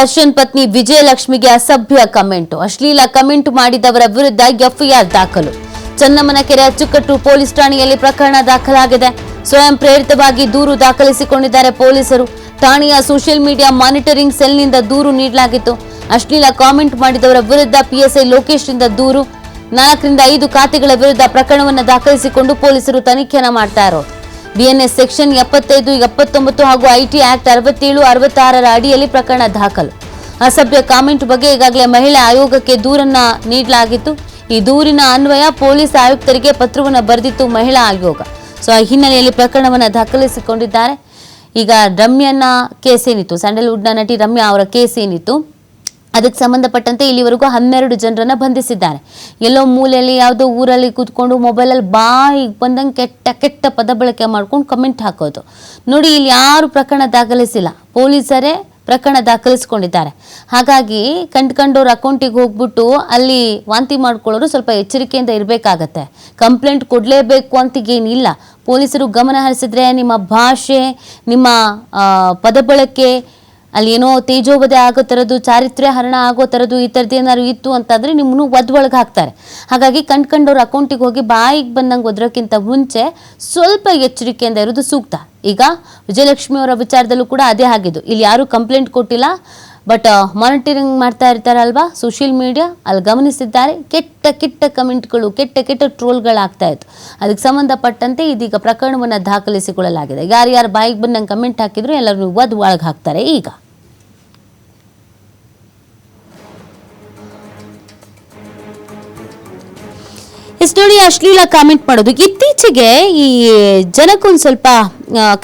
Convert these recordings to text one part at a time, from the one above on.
ದರ್ಶನ್ ಪತ್ನಿ ವಿಜಯಲಕ್ಷ್ಮಿಗೆ ಅಸಭ್ಯ ಕಮೆಂಟ್. ಅಶ್ಲೀಲ ಕಮೆಂಟ್ ಮಾಡಿದವರ ವಿರುದ್ಧ ಎಫ್ಐಆರ್ ದಾಖಲು. ಚನ್ನಮ್ಮನ ಕೆರೆ ಅಚ್ಚುಕಟ್ಟು ಪೊಲೀಸ್ ಠಾಣೆಯಲ್ಲಿ ಪ್ರಕರಣ ದಾಖಲಾಗಿದೆ. ಸ್ವಯಂ ಪ್ರೇರಿತವಾಗಿ ದೂರು ದಾಖಲಿಸಿಕೊಂಡಿದ್ದಾರೆ ಪೊಲೀಸರು. ಠಾಣೆಯ ಸೋಷಿಯಲ್ ಮೀಡಿಯಾ ಮಾನಿಟರಿಂಗ್ ಸೆಲ್ನಿಂದ ದೂರು ನೀಡಲಾಗಿತ್ತು. ಅಶ್ಲೀಲ ಕಾಮೆಂಟ್ ಮಾಡಿದವರ ವಿರುದ್ಧ ಪಿಎಸ್ಐ ಲೋಕೇಶ್ನಿಂದ ದೂರು. ನಾಲ್ಕರಿಂದ ಐದು ಖಾತೆಗಳ ವಿರುದ್ಧ ಪ್ರಕರಣವನ್ನು ದಾಖಲಿಸಿಕೊಂಡು ಪೊಲೀಸರು ತನಿಖೆಯನ್ನು ಮಾಡ್ತಾ ಇರೋದು ಬಿಎನ್ಎಸ್ ಸೆಕ್ಷನ್ ಎಪ್ಪತ್ತೈದು, ಎಪ್ಪತ್ತೊಂಬತ್ತು ಹಾಗೂ ಐಟಿ ಆಕ್ಟ್ ಅರವತ್ತೇಳು, ಅರವತ್ತಾರರ ಅಡಿಯಲ್ಲಿ ಪ್ರಕರಣ ದಾಖಲು. ಅಸಭ್ಯ ಕಾಮೆಂಟ್ ಬಗ್ಗೆ ಈಗಾಗಲೇ ಮಹಿಳಾ ಆಯೋಗಕ್ಕೆ ದೂರನ್ನ ನೀಡಲಾಗಿತ್ತು. ಈ ದೂರಿನ ಅನ್ವಯ ಪೊಲೀಸ್ ಆಯುಕ್ತರಿಗೆ ಪತ್ರವನ್ನು ಬರೆದಿತ್ತು ಮಹಿಳಾ ಆಯೋಗ. ಸೊ ಆ ಹಿನ್ನೆಲೆಯಲ್ಲಿ ಪ್ರಕರಣವನ್ನು ದಾಖಲಿಸಿಕೊಂಡಿದ್ದಾರೆ. ಈಗ ರಮ್ಯನ ಕೇಸ್ ಏನಿತ್ತು? ಸ್ಯಾಂಡಲ್ವುಡ್ನ ನಟಿ ರಮ್ಯಾ ಅವರ ಕೇಸ್ ಏನಿತ್ತು? ಅದಕ್ಕೆ ಸಂಬಂಧಪಟ್ಟಂತೆ ಇಲ್ಲಿವರೆಗೂ ಹನ್ನೆರಡು ಜನರನ್ನ ಬಂಧಿಸಿದ್ದಾರೆ. ಎಲ್ಲೋ ಮೂಲೆಯಲ್ಲಿ ಯಾವುದೋ ಊರಲ್ಲಿ ಕೂತ್ಕೊಂಡು ಮೊಬೈಲಲ್ಲಿ ಬಾಯಿಗೆ ಬಂದಂಗೆ ಕೆಟ್ಟ ಕೆಟ್ಟ ಪದ ಬಳಕೆ ಮಾಡ್ಕೊಂಡು ಕಮೆಂಟ್ ಹಾಕೋದು. ನೋಡಿ, ಇಲ್ಲಿ ಯಾರು ಪ್ರಕರಣ ದಾಖಲಿಸಿಲ್ಲ. ಪೊಲೀಸರೇ ಪ್ರಕರಣ ದಾಖಲಿಸ್ಕೊಂಡಿದ್ದಾರೆ. ಹಾಗಾಗಿ ಕಂಡ್ಕಂಡವ್ರ ಅಕೌಂಟಿಗೆ ಹೋಗ್ಬಿಟ್ಟು ಅಲ್ಲಿ ವಾಂತಿ ಮಾಡ್ಕೊಳ್ಳೋರು ಸ್ವಲ್ಪ ಎಚ್ಚರಿಕೆಯಿಂದ ಇರಬೇಕಾಗತ್ತೆ. ಕಂಪ್ಲೇಂಟ್ ಕೊಡಲೇಬೇಕು ಅಂತಿಗೇನಿಲ್ಲ. ಪೊಲೀಸರು ಗಮನ ಹರಿಸಿದ್ರೆ ನಿಮ್ಮ ಭಾಷೆ, ನಿಮ್ಮ ಪದಬಳಕೆ ಪದ ಬಳಕೆ ಅಲ್ಲಿ ಏನೋ ತೇಜೋವಧೆ ಆಗೋ ಥರದ್ದು, ಚಾರಿತ್ರ್ಯ ಹರಣ ಆಗೋ ಥರದ್ದು ಈ ಥರದ್ದು ಏನಾದ್ರು ಇತ್ತು ಅಂತಂದರೆ ನಿಮ್ಮನ್ನು ಒದ್ ಹಾಕ್ತಾರೆ. ಹಾಗಾಗಿ ಕಂಡ್ಕೊಂಡವ್ರ ಅಕೌಂಟಿಗೆ ಹೋಗಿ ಬಾಯಿಗೆ ಬಂದಂಗೆ ಒದ್ರೋಕ್ಕಿಂತ ಮುಂಚೆ ಸ್ವಲ್ಪ ಎಚ್ಚರಿಕೆಯಿಂದ ಇರೋದು ಸೂಕ್ತ. ಈಗ ವಿಜಯಲಕ್ಷ್ಮಿ ಅವರ ವಿಚಾರದಲ್ಲೂ ಕೂಡ ಅದೇ ಆಗಿದ್ದು. ಇಲ್ಲಿ ಯಾರೂ ಕಂಪ್ಲೇಂಟ್ ಕೊಟ್ಟಿಲ್ಲ, ಬಟ್ ಮಾನಿಟರಿಂಗ್ ಮಾಡ್ತಾ ಇರ್ತಾರಲ್ವಾ? ಸೋಷಿಯಲ್ ಮೀಡಿಯಾ ಅಲ್ಲಿ ಗಮನಿಸಿದ್ದಾರೆ. ಕೆಟ್ಟ ಕೆಟ್ಟ ಕಮೆಂಟ್ಗಳು, ಕೆಟ್ಟ ಕೆಟ್ಟ ಟ್ರೋಲ್ಗಳಾಗ್ತಾ ಇತ್ತು. ಅದಕ್ಕೆ ಸಂಬಂಧಪಟ್ಟಂತೆ ಇದೀಗ ಪ್ರಕರಣವನ್ನು ದಾಖಲಿಸಿಕೊಳ್ಳಲಾಗಿದೆ. ಯಾರ್ಯಾರು ಬಾಯಿಗೆ ಬಂದಂಗೆ ಕಮೆಂಟ್ ಹಾಕಿದ್ರು ಎಲ್ಲರೂ ಒದ್ ಒಳಗೆ ಹಾಕ್ತಾರೆ ಈಗ. ಇಷ್ಟು ನೋಡಿ ಅಶ್ಲೀಲ ಕಾಮೆಂಟ್ ಮಾಡೋದು. ಇತ್ತೀಚೆಗೆ ಈ ಜನಕ್ಕೊಂದು ಸ್ವಲ್ಪ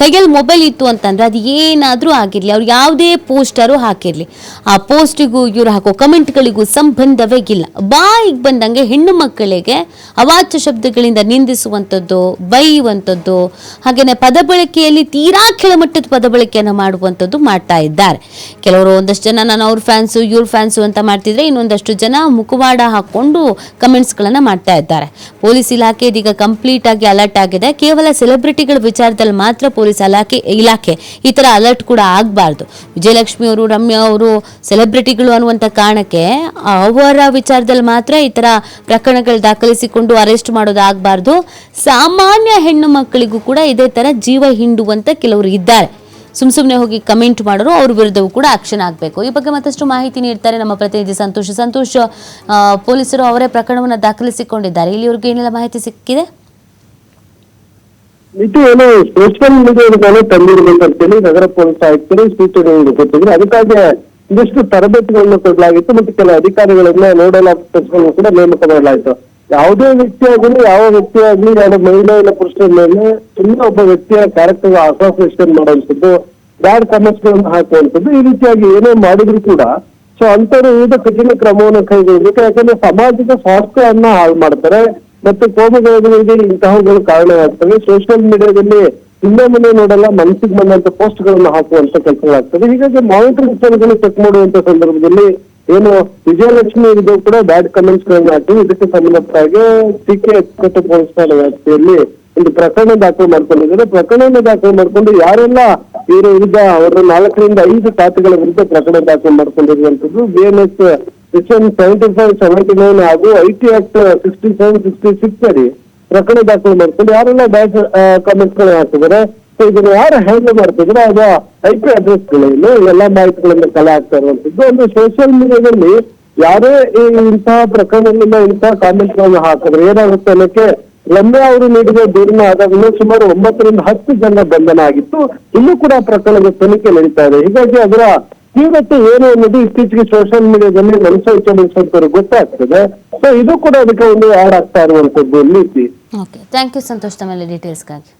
ಕೈಯಲ್ಲಿ ಮೊಬೈಲ್ ಇತ್ತು ಅಂತಂದ್ರೆ ಅದು ಏನಾದರೂ ಆಗಿರಲಿ, ಅವ್ರು ಯಾವುದೇ ಪೋಸ್ಟರು ಹಾಕಿರಲಿ. ಆ ಪೋಸ್ಟಿಗೂ ಇವ್ರು ಹಾಕೋ ಕಮೆಂಟ್ಗಳಿಗೂ ಸಂಬಂಧವೇ ಇಲ್ಲ. ಬಾಯಿಗೆ ಬಂದಂಗೆ ಹೆಣ್ಣು ಮಕ್ಕಳಿಗೆ ಅವಾಚ್ಯ ಶಬ್ದಗಳಿಂದ ನಿಂದಿಸುವಂಥದ್ದು, ಬೈಯುವಂಥದ್ದು ಹಾಗೆಯೇ ಪದ ಬಳಕೆಯಲ್ಲಿ ತೀರಾ ಕೆಳಮಟ್ಟದ ಪದ ಬಳಕೆಯನ್ನು ಮಾಡುವಂಥದ್ದು ಮಾಡ್ತಾ ಇದ್ದಾರೆ. ಕೆಲವರು ಒಂದಷ್ಟು ಜನ ನಾನು ಅವ್ರ ಫ್ಯಾನ್ಸು ಇವ್ರ ಫ್ಯಾನ್ಸು ಅಂತ ಮಾಡ್ತಿದ್ರೆ ಇನ್ನೊಂದಷ್ಟು ಜನ ಮುಖವಾಡ ಹಾಕ್ಕೊಂಡು ಕಮೆಂಟ್ಸ್ಗಳನ್ನು ಮಾಡ್ತಾ ಇದ್ದಾರೆ. ಪೊಲೀಸ್ ಇಲಾಖೆ ಇದೀಗ ಕಂಪ್ಲೀಟ್ ಆಗಿ ಅಲರ್ಟ್ ಆಗಿದೆ. ಕೇವಲ ಸೆಲೆಬ್ರಿಟಿಗಳ ವಿಚಾರದಲ್ಲಿ ಮಾತ್ರ ಪೊಲೀಸ್ ಇಲಾಖೆ ಇಲಾಖೆ ಈ ಥರ ಅಲರ್ಟ್ ಕೂಡ ಆಗಬಾರ್ದು. ವಿಜಯಲಕ್ಷ್ಮಿ ಅವರು, ರಮ್ಯ ಅವರು ಸೆಲೆಬ್ರಿಟಿಗಳು ಅನ್ನುವಂಥ ಕಾರಣಕ್ಕೆ ಅವರ ವಿಚಾರದಲ್ಲಿ ಮಾತ್ರ ಈ ತರ ಪ್ರಕರಣಗಳು ದಾಖಲಿಸಿಕೊಂಡು ಅರೆಸ್ಟ್ ಮಾಡೋದು ಆಗಬಾರ್ದು. ಸಾಮಾನ್ಯ ಹೆಣ್ಣು ಮಕ್ಕಳಿಗೂ ಕೂಡ ಇದೇ ತರ ಜೀವ ಹಿಂಡುವಂತ ಕೆಲವರು ಇದ್ದಾರೆ. ಸುಮ್ ಸುಮ್ಮನೆ ಹೋಗಿ ಕಮೆಂಟ್ ಮಾಡೋರು ಅವ್ರ ವಿರುದ್ಧವೂ ಕೂಡ ಆಕ್ಷನ್ ಆಗಬೇಕು. ಈ ಬಗ್ಗೆ ಮತ್ತಷ್ಟು ಮಾಹಿತಿ ನೀಡ್ತಾರೆ ನಮ್ಮ ಪ್ರತಿನಿಧಿ ಸಂತೋಷ್. ಸಂತೋಷ್ ಪೊಲೀಸರು ಅವರೇ ಪ್ರಕರಣವನ್ನು ದಾಖಲಿಸಿಕೊಂಡಿದ್ದಾರೆ. ಇಲ್ಲಿವರೆಗೂ ಏನೆಲ್ಲ ಮಾಹಿತಿ ಸಿಕ್ಕಿದೆ? ಇದು ಏನು ಸೋಷಿಯಲ್ ಮೀಡಿಯಾದಿಂದಾನೆ ತಂದಿರಬೇಕಂತೇಳಿ ನಗರ ಪೊಲೀಸ್ ಆಯುಕ್ತರು ಸೂಚನೆ ಕೊಟ್ಟಿದ್ರು. ಅದಕ್ಕಾಗಿ ಒಂದಿಷ್ಟು ತರಬೇತಿಗಳನ್ನು ಕೊಡಲಾಗಿತ್ತು ಮತ್ತು ಕೆಲವು ಅಧಿಕಾರಿಗಳನ್ನ ನೋಡಲ್ ಆಫೀಸರ್ಗಳನ್ನು ಕೂಡ ನೇಮಕ ಮಾಡಲಾಯಿತು. ಯಾವುದೇ ವ್ಯಕ್ತಿ ಆಗಲಿ ಯಾವ ವ್ಯಕ್ತಿ ಆಗಲಿ ಯಾವ ಮಹಿಳೆ ಇಲ್ಲ ಪುರುಷರ ಮೇಲೆ ಸುಮ್ಮನೆ ಒಬ್ಬ ವ್ಯಕ್ತಿಯ ಕ್ಯಾರೆಕ್ಟರ್ ಅಸೋಸಿಯೇಷನ್ ಮಾಡುವಂಥದ್ದು ಬ್ಯಾಡ್ ಕಮೆಂಟ್ಸ್ಗಳನ್ನು ಹಾಕುವಂಥದ್ದು ಈ ರೀತಿಯಾಗಿ ಏನೇ ಮಾಡಿದ್ರು ಕೂಡ ಸೊ ಅಂತವರು ವಿವಿಧ ಕಠಿಣ ಕ್ರಮವನ್ನು ಕೈಗೊಳ್ಳಬೇಕು ಯಾಕಂದ್ರೆ ಸಮಾಜದ ಸ್ವಾಸ್ಥ್ಯವನ್ನ ಹಾಳು ಮಾಡ್ತಾರೆ. ಮತ್ತೆ ಕೋಮುಗಳಿಗೆ ಇಂತಹವುಗಳು ಕಾರಣವಾಗ್ತವೆ ಸೋಷಿಯಲ್ ಮೀಡಿಯಾದಲ್ಲಿ ಹಿಂದೆ ಮುಂದೆ ನೋಡಲ್ಲ, ಮನಸ್ಸಿಗೆ ಬಂದಂತ ಪೋಸ್ಟ್ ಗಳನ್ನ ಹಾಕುವಂತ ಕೆಲಸಗಳಾಗ್ತವೆ ಹೀಗಾಗಿ ಮಾನಿಟರಿಂಗ್ ಸೆಲ್ಗಳು ಚೆಕ್ ಮಾಡುವಂತ ಸಂದರ್ಭದಲ್ಲಿ ಏನು ವಿಜಯಲಕ್ಷ್ಮಿ ಇದು ಕೂಡ ಬ್ಯಾಡ್ ಕಮೆಂಟ್ಸ್ ಗಳನ್ನ ಹಾಕಿ, ಇದಕ್ಕೆ ಸಂಬಂಧಪಟ್ಟ ಹಾಗೆ ಸಿ ಕೆ ಎಚ್ಚುಕಟ್ಟು ಪೊಲೀಸ್ ಠಾಣೆ ವ್ಯಾಪ್ತಿಯಲ್ಲಿ ಒಂದು ಪ್ರಕರಣ ದಾಖಲು ಮಾಡ್ಕೊಂಡಿದ್ದಾರೆ. ಪ್ರಕರಣ ದಾಖಲು ಮಾಡ್ಕೊಂಡು ಯಾರೆಲ್ಲ ಇವರ ವಿರುದ್ಧ, ಅವರ ನಾಲ್ಕರಿಂದ ಐದು ಖಾತೆಗಳ ವಿರುದ್ಧ ಪ್ರಕರಣ ದಾಖಲು ಮಾಡ್ಕೊಂಡಿರುವಂತದ್ದು B N S section seventy five seventy nine ಹಾಗೂ I T act sixty seven sixty six ಅಡಿ ಪ್ರಕರಣ ದಾಖಲು ಮಾಡ್ಕೊಂಡು ಯಾರೆಲ್ಲ ಬ್ಯಾಚ್ ಕಮೆಂಟ್ಸ್ಗಳು ಹಾಕಿದ್ದಾರೆ ಸೊ ಇದನ್ನು ಯಾರು ಹ್ಯಾಂಡಲ್ ಮಾಡ್ತಿದ್ರೆ ಅದು ಐ ಪಿ ಅಡ್ರೆಸ್ ಗಳೇನು ಎಲ್ಲ ಮಾಹಿತಿಗಳನ್ನ ಕಲೆ ಆಗ್ತಾ ಇರುವಂತದ್ದು ಒಂದು ಸೋಷಿಯಲ್ ಮೀಡಿಯಾದಲ್ಲಿ ಯಾರೇ ಈ ಇಂತಹ ಪ್ರಕರಣಗಳಿಂದ ಇಂತಹ ಕಾಮೆಂಟ್ ಗಳನ್ನ ಹಾಕಿದ್ರೆ ಏನಾಗುತ್ತೆ ಅನ್ನೋಕೆ ರಮ್ಯ ಅವರು ನೀಡಿದ ದೂರಿನ ಆಧಾರದಿಂದ ಸುಮಾರು ಒಂಬತ್ತರಿಂದ ಹತ್ತು ಜನ ಬಂಧನ ಆಗಿತ್ತು. ಇನ್ನೂ ಕೂಡ ಪ್ರಕರಣದ ತನಿಖೆ ನಡೀತಾ ಇದೆ. ಹೀಗಾಗಿ ಅದರ ತೀವ್ರತೆ ಏನು ಅನ್ನೋದು ಇತ್ತೀಚೆಗೆ ಸೋಷಿಯಲ್ ಮೀಡಿಯಾದಲ್ಲಿ ಮನಸ್ಸು ಗೊತ್ತಾಗ್ತದೆ. ಸೊ ಇದು ಕೂಡ ಅದಕ್ಕೆ ಒಂದು ಆಡ್ ಆಗ್ತಾ ಇರುವಂತದ್ದು ನೀತಿ ಓಕೆ ಥ್ಯಾಂಕ್ ಯು ಸಂತೋಷ್, ತಮ್ಮೆಲ್ಲ ಡೀಟೇಲ್ಸ್ಗಾಗಿ